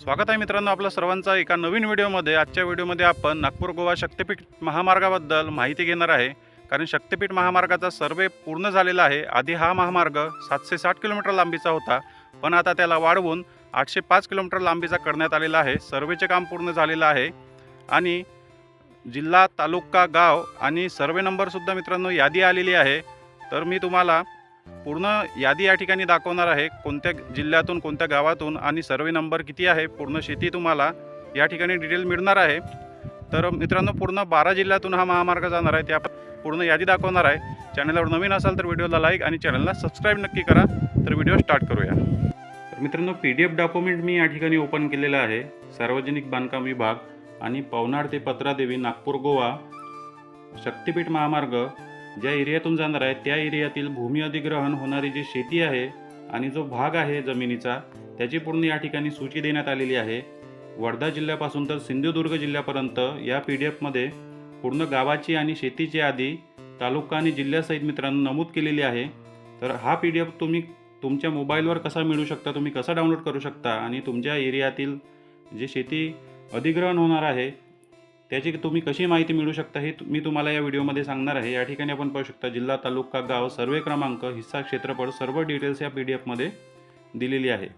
स्वागत आहे मित्रांनो आपलं सर्वांचा एका नवीन व्हिडिओमध्ये. आजच्या व्हिडिओमध्ये आपण नागपूर गोवा शक्तिपीठ महामार्गाबद्दल माहिती घेणार आहे. कारण शक्तिपीठ महामार्गाचा सर्वे पूर्ण झालेला आहे. आधी हा महामार्ग सातशे साठ किलोमीटर लांबीचा होता. पण आता त्याला वाढवून आठशे पाच किलोमीटर लांबीचा करण्यात आलेला आहे. सर्वेचे काम पूर्ण झालेलं आहे. आणि जिल्हा तालुका गाव आणि सर्वे नंबरसुद्धा मित्रांनो यादी आलेली आहे. तर मी तुम्हाला पूर्ण यादी या ठिकाणी दाखवणार आहे. कोणत्या जिल्ह्यातून कोणत्या गावातून आणि सर्वे नंबर किती आहे? पूर्ण शेती तुम्हाला या ठिकाणी डिटेल मिळणार आहे. तर मित्रांनो पूर्ण बारा जिल्ह्यातून हा महामार्ग जाणार आहे. त्या पूर्ण यादी दाखवणार आहे. चॅनलवर नवीन असाल तर व्हिडिओला लाईक आणि चॅनलला सबस्क्राईब नक्की करा. तर व्हिडिओ स्टार्ट करूया. तर मित्रांनो पी डी एफ डॉक्युमेंट मी या ठिकाणी ओपन केलेलं आहे. सार्वजनिक बांधकाम विभाग आणि पवनार ते पत्रादेवी नागपूर गोवा शक्तिपीठ महामार्ग ज्या एरियातून जाणार आहे त्या एरियातील भूमी अधिग्रहण होणारी जी शेती आहे आणि जो भाग आहे जमिनीचा त्याची पूर्ण या ठिकाणी सूची देण्यात आलेली आहे. वर्धा जिल्ह्यापासून तर सिंधुदुर्ग जिल्ह्यापर्यंत या पी डी एफमध्ये पूर्ण गावाची आणि शेतीची यादी तालुका आणि जिल्ह्यासहित मित्रांनो नमूद केलेली आहे. तर हा पी डी एफ तुम्ही तुमच्या मोबाईलवर कसा मिळू शकता तुम्ही कसा डाउनलोड करू शकता आणि तुमच्या एरियातील जे शेती अधिग्रहण होणार आहे त्याची तुम्ही कशी माहिती मिळू शकता हे मी तुम्हाला या व्हिडिओमध्ये सांगणार आहे. या ठिकाणी आपण पाहू शकता जिल्हा तालुका गाव सर्वे क्रमांक हिस्सा क्षेत्रफळ सर्व डिटेल्स या पी डी एफमध्ये दिलेली आहे.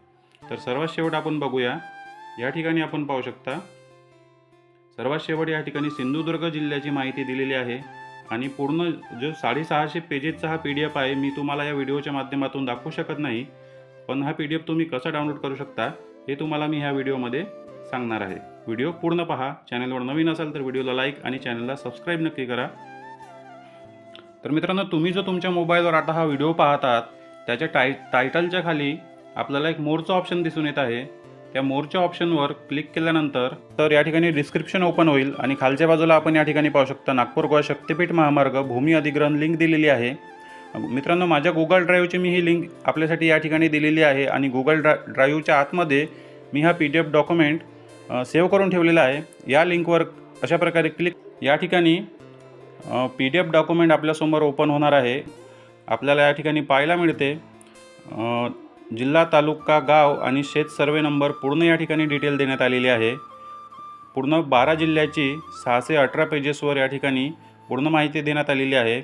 तर सर्वात शेवट आपण बघूया. या ठिकाणी आपण पाहू शकता सर्वात शेवट या ठिकाणी सिंधुदुर्ग जिल्ह्याची माहिती दिलेली आहे आणि पूर्ण जो साडेसहाशे पेजेसचा हा पी डी एफ आहे मी तुम्हाला या व्हिडिओच्या माध्यमातून दाखवू शकत नाही पण हा पी डी एफ तुम्ही कसा डाउनलोड करू शकता हे तुम्हाला मी ह्या व्हिडिओमध्ये सांगणार आहे. व्हिडिओ पूर्ण पहा. चॅनलवर नवीन असाल तर व्हिडिओला लाईक आणि चॅनलला सबस्क्राईब नक्की करा. तर मित्रांनो तुम्ही जो तुमच्या मोबाईलवर आता हा व्हिडिओ पाहतात त्याच्या टाय टायटलच्या खाली आपल्याला एक मोरचं ऑप्शन दिसून येत आहे. त्या मोरच्या ऑप्शनवर क्लिक केल्यानंतर तर या ठिकाणी डिस्क्रिप्शन ओपन होईल आणि खालच्या बाजूला आपण या ठिकाणी पाहू शकता नागपूर गोवा शक्तिपीठ महामार्ग भूमी अधिग्रहण लिंक दिलेली आहे. मित्रांनो माझ्या गुगल ड्राईव्हची मी ही लिंक आपल्यासाठी या ठिकाणी दिलेली आहे आणि गुगल ड्रा ड्राईव्हच्या आतमध्ये मी हा P D F document save करून ठेवलेला आहे. या लिंकवर अशा प्रकारे क्लिक या ठिकाणी पी डी एफ डॉक्युमेंट आपल्यासमोर ओपन होणार आहे. आपल्याला या ठिकाणी पाहायला मिळते. जिल्हा तालुका गाव आणि शेत सर्वे नंबर पूर्ण या ठिकाणी डिटेल देण्यात आलेली आहे. पूर्ण बारा जिल्ह्याची सहाशे अठरा पेजेसवर या ठिकाणी पूर्ण माहिती देण्यात आलेली आहे.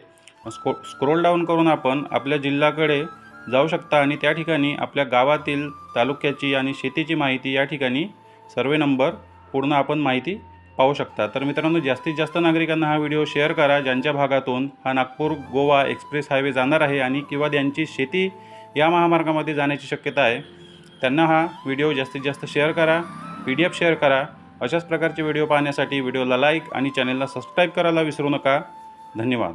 स्को स्क्रोल डाऊन करून आपण आपल्या जिल्ह्याकडे जाऊ शकता आणि त्या ठिकाणी आपल्या गावातील तालुक्याची आणि शेतीची माहिती या ठिकाणी सर्वे नंबर पूर्ण आपण माहिती पाहू शकता. तर मित्रांनो जास्तीत जास्त नागरिकांना हा व्हिडिओ शेअर करा. ज्यांच्या भागातून हा नागपूर गोवा एक्सप्रेस हायवे जाणार आहे आणि किंवा ज्यांची शेती या महामार्गामध्ये जाण्याची शक्यता आहे त्यांना हा व्हिडिओ जास्तीत जास्त शेअर करा पी डी एफ शेअर करा. अशाच प्रकारचे व्हिडिओ पाहण्यासाठी व्हिडिओला लाईक आणि चॅनलला सबस्क्राईब करायला विसरू नका. धन्यवाद.